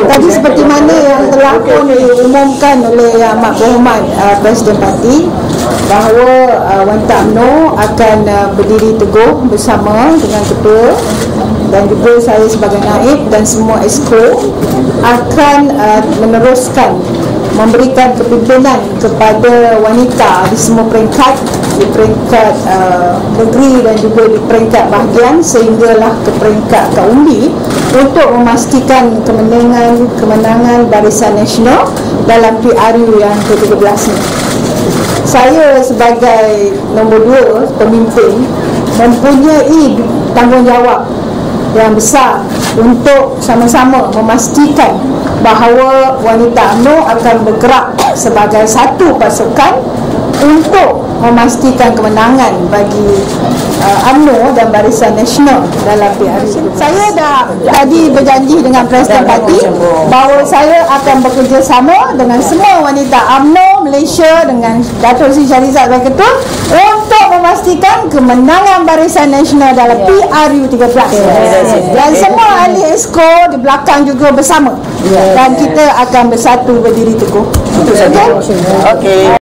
Tadi seperti mana yang telah pun diumumkan oleh Yang Amat Berhormat uh, Presiden Parti bahawa uh, Wanita UMNO akan uh, berdiri teguh bersama dengan ketua dan juga saya sebagai naib dan semua esko akan uh, meneruskan memberikan kepimpinan kepada wanita di semua peringkat di peringkat uh, negeri dan juga di peringkat bahagian sehinggalah ke peringkat kaundi untuk memastikan kemenangan kemenangan Barisan Nasional dalam PRU yang ke-13 ini. Saya sebagai nombor dua pemimpin mempunyai tanggungjawab yang besar untuk sama-sama memastikan bahawa wanita UMNO akan bergerak sebagai satu pasukan untuk memastikan kemenangan bagi uh, UMNO dan Barisan Nasional dalam PRU. Saya dah tadi berjanji dengan Presiden Parti bahawa saya akan bekerjasama dengan semua wanita UMNO Malaysia dengan Datuk Seri Syarizat sebagai ketua untuk memastikan kemenangan Barisan Nasional dalam PRU 13. Dan semua ahli ESCO di belakang juga bersama. Dan kita akan bersatu berdiri teguh. Itu saja. Okey.